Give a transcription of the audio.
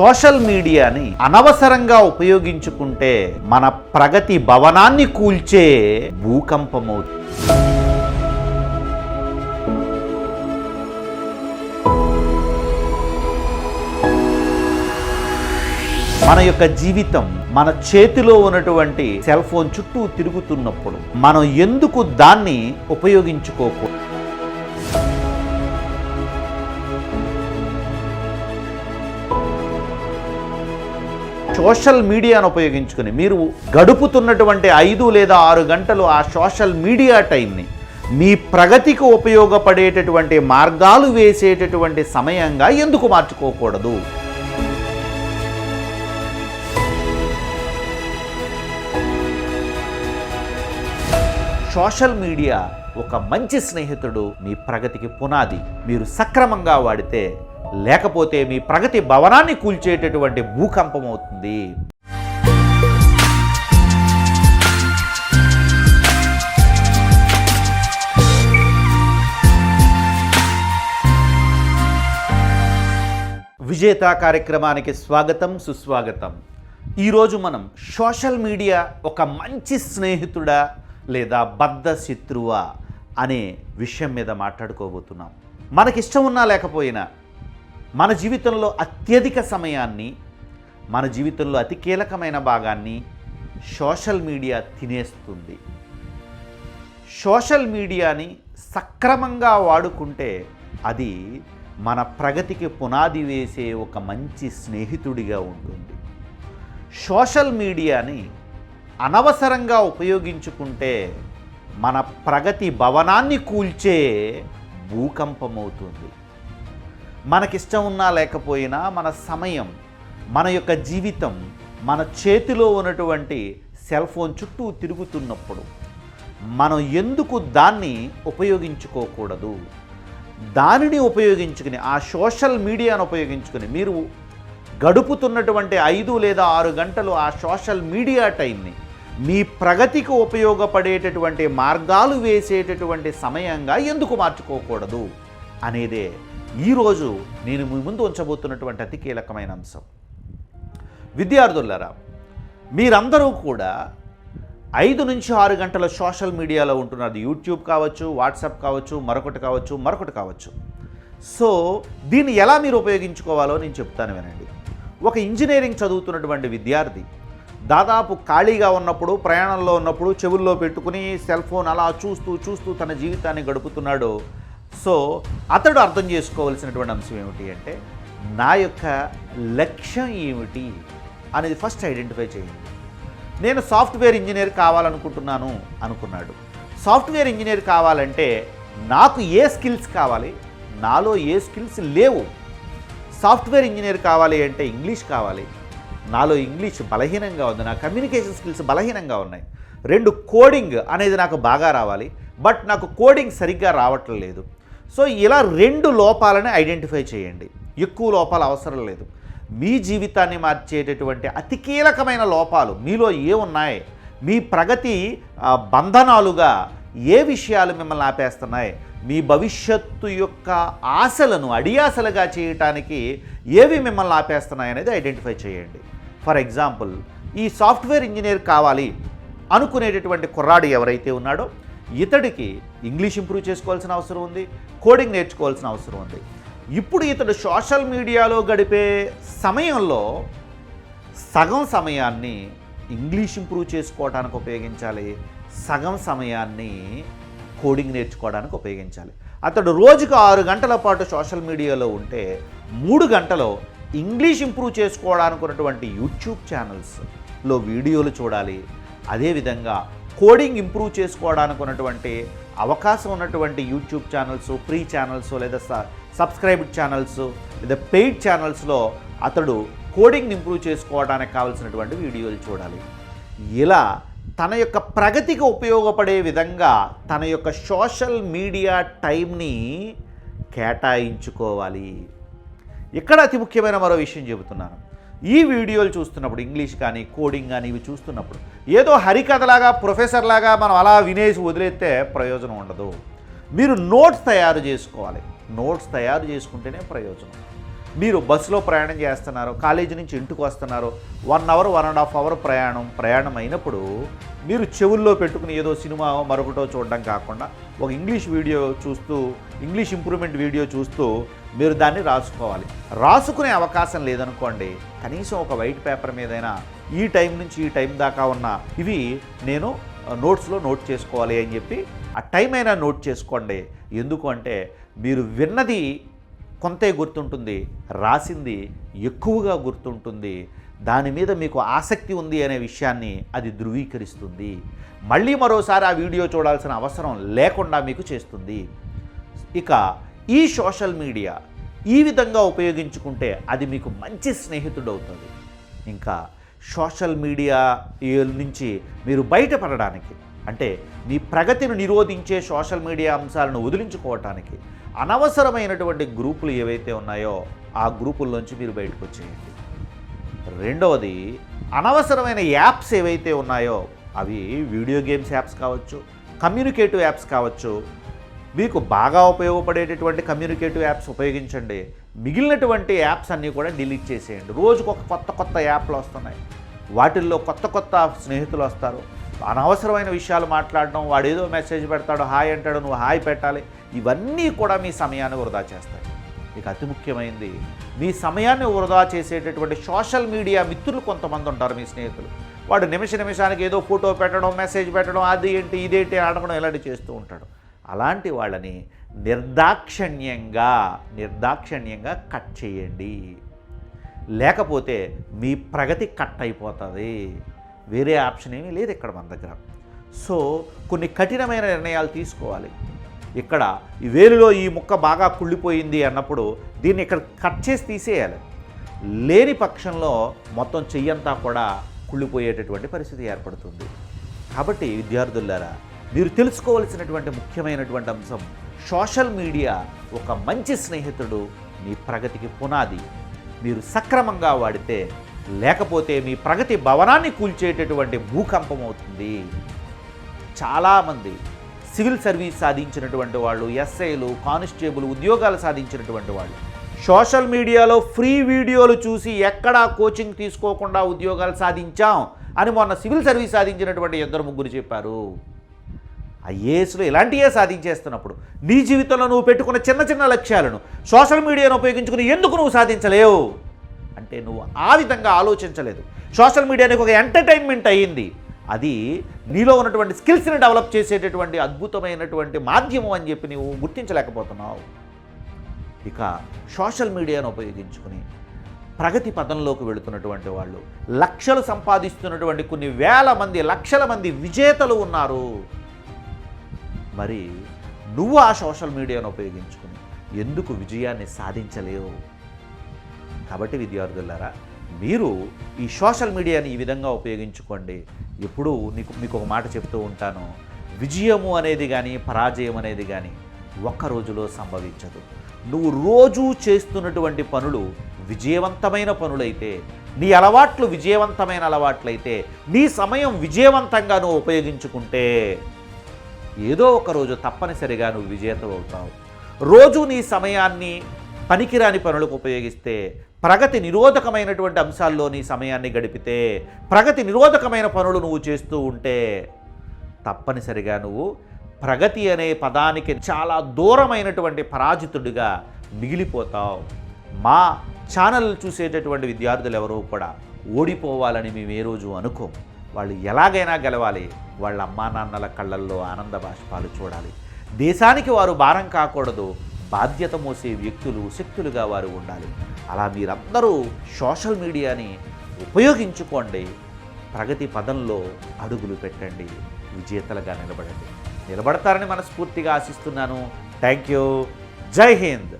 Social మీడియాని అనవసరంగా ఉపయోగించుకుంటే మన ప్రగతి భవనాన్ని కూల్చే భూకంపమవుతుంది. మన యొక్క జీవితం మన చేతిలో ఉన్నటువంటి సెల్ ఫోన్ చుట్టూ తిరుగుతున్నప్పుడు మనం ఎందుకు దాన్ని ఉపయోగించుకోకూడదు? సోషల్ మీడియాను ఉపయోగించుకుని మీరు గడుపుతున్నటువంటి ఐదు లేదా ఆరు గంటలు ఆ సోషల్ మీడియా టైంని మీ ప్రగతికి ఉపయోగపడేటటువంటి మార్గాలు వేసేటటువంటి సమయంగా ఎందుకు మార్చుకోకూడదు? సోషల్ మీడియా ఒక మంచి స్నేహితుడు మీ ప్రగతికి పునాది. మీరు సక్రమంగా వాడితే లేకపోతే మీ ప్రగతి భవనాన్ని కూల్చేటటువంటి భూకంపం అవుతుంది. విజేత కార్యక్రమానికి స్వాగతం సుస్వాగతం. ఈరోజు మనం సోషల్ మీడియా ఒక మంచి స్నేహితుడా లేదా బద్ధ శత్రువా అనే విషయం మీద మాట్లాడుకోబోతున్నాం. మనకిష్టం ఉన్నా లేకపోయినా మన జీవితంలో అత్యధిక సమయాన్ని మన జీవితంలో అతి కీలకమైన భాగాన్ని సోషల్ మీడియా తినేస్తుంది. సోషల్ మీడియాని సక్రమంగా వాడుకుంటే అది మన ప్రగతికి పునాది వేసే ఒక మంచి స్నేహితుడిగా ఉంటుంది. సోషల్ మీడియాని అనవసరంగా ఉపయోగించుకుంటే మన ప్రగతి భవనాన్ని కూల్చే భూకంపమవుతుంది. మనకిష్టం ఉన్నా లేకపోయినా మన సమయం మన యొక్క జీవితం మన చేతిలో ఉన్నటువంటి సెల్ ఫోన్ చుట్టూ తిరుగుతున్నప్పుడు మనం ఎందుకు దాన్ని ఉపయోగించుకోకూడదు? దానిని ఉపయోగించుకుని ఆ సోషల్ మీడియాను ఉపయోగించుకుని మీరు గడుపుతున్నటువంటి ఐదు లేదా ఆరు గంటలు ఆ సోషల్ మీడియా టైంని మీ ప్రగతికి ఉపయోగపడేటటువంటి మార్గాలు వేసేటటువంటి సమయంగా ఎందుకు మార్చుకోకూడదు అనేదే ఈరోజు నేను మీ ముందు ఉంచబోతున్నటువంటి అతి కీలకమైన అంశం. విద్యార్థులారా మీరందరూ కూడా ఐదు నుంచి ఆరు గంటల సోషల్ మీడియాలో ఉంటున్నారు యూట్యూబ్ కావచ్చు వాట్సాప్ కావచ్చు మరొకటి కావచ్చు మరొకటి కావచ్చు. సో దీన్ని ఎలా మీరు ఉపయోగించుకోవాలో నేను చెప్తాను వినండి. ఒక ఇంజనీరింగ్ చదువుతున్నటువంటి విద్యార్థి దాదాపు ఖాళీగా ఉన్నప్పుడు ప్రయాణంలో ఉన్నప్పుడు చెవుల్లో పెట్టుకుని సెల్ ఫోన్ అలా చూస్తూ చూస్తూ తన జీవితాన్ని గడుపుతున్నాడు. సో అతడు అర్థం చేసుకోవాల్సినటువంటి అంశం ఏమిటి అంటే నా యొక్క లక్ష్యం ఏమిటి అనేది ఫస్ట్ ఐడెంటిఫై చేయండి. నేను సాఫ్ట్వేర్ ఇంజనీర్ కావాలనుకుంటున్నాను అనుకున్నాడు. సాఫ్ట్వేర్ ఇంజనీర్ కావాలంటే నాకు ఏ స్కిల్స్ కావాలి? నాలో ఏ స్కిల్స్ లేవు. సాఫ్ట్వేర్ ఇంజనీర్ కావాలి అంటే ఇంగ్లీష్ కావాలి. నాలో ఇంగ్లీష్ బలహీనంగా ఉంది. నా కమ్యూనికేషన్ స్కిల్స్ బలహీనంగా ఉన్నాయి. రెండు కోడింగ్ అనేది నాకు బాగా రావాలి. బట్ నాకు కోడింగ్ సరిగ్గా రావట్లేదు. సో ఇలా రెండు లోపాలని ఐడెంటిఫై చేయండి. ఎక్కువ లోపాలు అవసరం లేదు. మీ జీవితాన్ని మార్చేటటువంటి అతి కీలకమైన లోపాలు మీలో ఏ ఉన్నాయి? మీ ప్రగతి బంధనాలుగా ఏ విషయాలు మిమ్మల్ని ఆపేస్తున్నాయి? మీ భవిష్యత్తు యొక్క ఆశలను అడియాసలుగా చేయటానికి ఏవి మిమ్మల్ని ఆపేస్తున్నాయి అనేది ఐడెంటిఫై చేయండి. ఫర్ ఎగ్జాంపుల్ ఈ సాఫ్ట్వేర్ ఇంజనీర్ కావాలి అనుకునేటటువంటి కుర్రాడు ఎవరైతే ఉన్నాడో ఇతడికి ఇంగ్లీష్ ఇంప్రూవ్ చేసుకోవాల్సిన అవసరం ఉంది కోడింగ్ నేర్చుకోవాల్సిన అవసరం ఉంది. ఇప్పుడు ఇతడు సోషల్ మీడియాలో గడిపే సమయంలో సగం సమయాన్ని ఇంగ్లీష్ ఇంప్రూవ్ చేసుకోవడానికి ఉపయోగించాలి సగం సమయాన్ని కోడింగ్ నేర్చుకోవడానికి ఉపయోగించాలి. అతడు రోజుకు ఆరు గంటల పాటు సోషల్ మీడియాలో ఉంటే మూడు గంటలో ఇంగ్లీష్ ఇంప్రూవ్ చేసుకోవడానికి ఉన్నటువంటి యూట్యూబ్ ఛానల్స్లో వీడియోలు చూడాలి. అదేవిధంగా కోడింగ్ ఇంప్రూవ్ చేసుకోవడానికి ఉన్నటువంటి అవకాశం ఉన్నటువంటి యూట్యూబ్ ఛానల్స్ ఫ్రీ ఛానల్స్ లేదా స- సబ్స్క్రైబ్డ్ ఛానల్స్ లేదా పెయిడ్ ఛానల్స్లో అతడు కోడింగ్ ఇంప్రూవ్ చేసుకోవడానికి కావాల్సినటువంటి వీడియోలు చూడాలి. ఇలా తన యొక్క ప్రగతికి ఉపయోగపడే విధంగా తన యొక్క సోషల్ మీడియా టైంని కేటాయించుకోవాలి. ఇక్కడ అతి ముఖ్యమైన మరో విషయం చెబుతున్నాను. ఈ వీడియోలు చూస్తున్నప్పుడు ఇంగ్లీష్ కానీ కోడింగ్ కానీ ఇవి చూస్తున్నప్పుడు ఏదో హరికథలాగా ప్రొఫెసర్ లాగా మనం అలా వినేసి వదిలేస్తే ప్రయోజనం ఉండదు. మీరు నోట్స్ తయారు చేసుకోవాలి. నోట్స్ తయారు చేసుకుంటేనే ప్రయోజనం. మీరు బస్సులో ప్రయాణం చేస్తున్నారు కాలేజీ నుంచి ఇంటికి వస్తున్నారు one hour one and half hour ప్రయాణం ప్రయాణం అయినప్పుడు మీరు చెవుల్లో పెట్టుకుని ఏదో సినిమా మరొకటో చూడడం కాకుండా ఒక ఇంగ్లీష్ వీడియో చూస్తూ ఇంగ్లీష్ ఇంప్రూవ్మెంట్ వీడియో చూస్తూ మీరు దాన్ని రాసుకోవాలి. రాసుకునే అవకాశం లేదనుకోండి కనీసం ఒక వైట్ పేపర్ మీదైనా ఈ టైం నుంచి ఈ టైం దాకా ఉన్న ఇవి నేను నోట్స్లో నోట్ చేసుకోవాలి అని చెప్పి ఆ టైం అయినా నోట్ చేసుకోండి. ఎందుకు అంటే మీరు విన్నది కొంతే గుర్తుంటుంది రాసింది ఎక్కువగా గుర్తుంటుంది. దాని మీద మీకు ఆసక్తి ఉంది అనే విషయాన్ని అది ధృవీకరిస్తుంది. మళ్ళీ మరోసారి ఆ వీడియో చూడాల్సిన అవసరం లేకుండా మీకు చేస్తుంది. ఇక ఈ సోషల్ మీడియా ఈ విధంగా ఉపయోగించుకుంటే అది మీకు మంచి స్నేహితుడు అవుతుంది ఇంకా సోషల్ మీడియా నుంచి మీరు బయటపడడానికి అంటే మీ ప్రగతిని నిరోధించే సోషల్ మీడియా అంశాలను వదిలించుకోవటానికి అనవసరమైనటువంటి గ్రూపులు ఏవైతే ఉన్నాయో ఆ గ్రూపుల్లోంచి మీరు బయటకు వచ్చేయండి రెండవది అనవసరమైన యాప్స్ ఏవైతే ఉన్నాయో అవి వీడియో గేమ్స్ యాప్స్ కావచ్చు కమ్యూనికేటివ్ యాప్స్ కావచ్చు మీకు బాగా ఉపయోగపడేటటువంటి కమ్యూనికేటివ్ యాప్స్ ఉపయోగించండి. మిగిలినటువంటి యాప్స్ అన్నీ కూడా డిలీట్ చేసేయండి. రోజుకు ఒక కొత్త కొత్త యాప్లు వస్తున్నాయి. వాటిల్లో కొత్త కొత్త స్నేహితులు వస్తారు. అనవసరమైన విషయాలు మాట్లాడడం వాడు ఏదో మెసేజ్ పెడతాడు హాయ్ అంటాడు నువ్వు హాయ్ పెట్టాలి. ఇవన్నీ కూడా మీ సమయాన్ని వృధా చేస్తాయి. ఇక అతి ముఖ్యమైనది మీ సమయాన్ని వృధా చేసేటటువంటి సోషల్ మీడియా మిత్రులు కొంతమంది ఉంటారు మీ స్నేహితులు. వాడు నిమిష నిమిషానికి ఏదో ఫోటో పెట్టడం మెసేజ్ పెట్టడం అది ఏంటి ఇదేంటి అడగడం ఇలాంటి చేస్తూ ఉంటాడు. అలాంటి వాళ్ళని నిర్దాక్షణ్యంగా నిర్దాక్షణ్యంగా కట్ చేయండి. లేకపోతే మీ ప్రగతి కట్ అయిపోతుంది. వేరే ఆప్షన్ ఏమీ లేదు ఇక్కడ మన దగ్గర. సో కొన్ని కఠినమైన నిర్ణయాలు తీసుకోవాలి. ఇక్కడ ఈ వేలులో ఈ ముక్క బాగా కుళ్ళిపోయింది అన్నప్పుడు దీన్ని ఇక్కడ కట్ చేసి తీసేయాలి. లేని పక్షంలో మొత్తం చెయ్యంతా కూడా కుళ్ళిపోయేటటువంటి పరిస్థితి ఏర్పడుతుంది. కాబట్టి విద్యార్థులారా మీరు తెలుసుకోవలసినటువంటి ముఖ్యమైనటువంటి అంశం సోషల్ మీడియా ఒక మంచి స్నేహితుడు మీ ప్రగతికి పునాది. మీరు సక్రమంగా వాడితే లేకపోతే మీ ప్రగతి భవనాన్ని కూల్చేటటువంటి భూకంపం అవుతుంది. చాలామంది సివిల్ సర్వీస్ సాధించినటువంటి వాళ్ళు ఎస్ఐలు కానిస్టేబుల్ ఉద్యోగాలు సాధించినటువంటి వాళ్ళు సోషల్ మీడియాలో ఫ్రీ వీడియోలు చూసి ఎక్కడా కోచింగ్ తీసుకోకుండా ఉద్యోగాలు సాధించాం అని మొన్న సివిల్ సర్వీస్ సాధించినటువంటి ఇద్దరు ముగ్గురు చెప్పారు. ఐఏఎస్లో ఇలాంటివే సాధించేస్తున్నప్పుడు నీ జీవితంలో నువ్వు పెట్టుకున్న చిన్న చిన్న లక్ష్యాలను సోషల్ మీడియాను ఉపయోగించుకుని ఎందుకు నువ్వు సాధించలేవు? అంటే నువ్వు ఆ విధంగా ఆలోచించలేదు. సోషల్ మీడియా నీకు ఒక ఎంటర్టైన్మెంట్ అయ్యింది అది నీలో ఉన్నటువంటి స్కిల్స్ని డెవలప్ చేసేటటువంటి అద్భుతమైనటువంటి మాధ్యమం అని చెప్పి నువ్వు గుర్తించలేకపోతున్నావు. ఇక సోషల్ మీడియాను ఉపయోగించుకుని ప్రగతి పదంలోకి వెళుతున్నటువంటి వాళ్ళు లక్షలు సంపాదిస్తున్నటువంటి కొన్ని వేల మంది లక్షల మంది విజేతలు ఉన్నారు. మరి నువ్వు ఆ సోషల్ మీడియాను ఉపయోగించుకుని ఎందుకు విజయాన్ని సాధించలేవు? కాబట్టి విద్యార్థులారా మీరు ఈ సోషల్ మీడియాని ఈ విధంగా ఉపయోగించుకోండి. ఎప్పుడూ నీకు మీకు ఒక మాట చెప్తూ ఉంటాను విజయము అనేది కానీ పరాజయం అనేది కానీ ఒక్క రోజులో సంభవించదు. నువ్వు రోజూ చేస్తున్నటువంటి పనులు విజయవంతమైన పనులైతే నీ అలవాట్లు విజయవంతమైన అలవాట్లయితే నీ సమయం విజయవంతంగా నువ్వు ఉపయోగించుకుంటే ఏదో ఒక రోజు తప్పనిసరిగా నువ్వు విజేతం అవుతావు. రోజు నీ సమయాన్ని పనికిరాని పనులకు ఉపయోగిస్తే ప్రగతి నిరోధకమైనటువంటి అంశాల్లో నీ సమయాన్ని గడిపితే ప్రగతి నిరోధకమైన పనులు నువ్వు చేస్తూ ఉంటే తప్పనిసరిగా నువ్వు ప్రగతి అనే పదానికి చాలా దూరమైనటువంటి పరాజితుడిగా మిగిలిపోతావు. మా ఛానల్ చూసేటటువంటి విద్యార్థులు ఎవరూ కూడా ఓడిపోవాలని మేము ఏ రోజు అనుకోము. వాళ్ళు ఎలాగైనా గెలవాలి వాళ్ళ అమ్మా నాన్నల కళ్ళల్లో ఆనంద బాష్పాలు చూడాలి. దేశానికి వారు భారం కాకూడదు బాధ్యత మోసే వ్యక్తులు శక్తులుగా వారు ఉండాలి. అలా మీరందరూ సోషల్ మీడియాని ఉపయోగించుకోండి ప్రగతి పదంలో అడుగులు పెట్టండి విజేతలుగా నిలబడండి. నిలబడతారని మనస్ఫూర్తిగా ఆశిస్తున్నాను. Thank you. జై హింద్.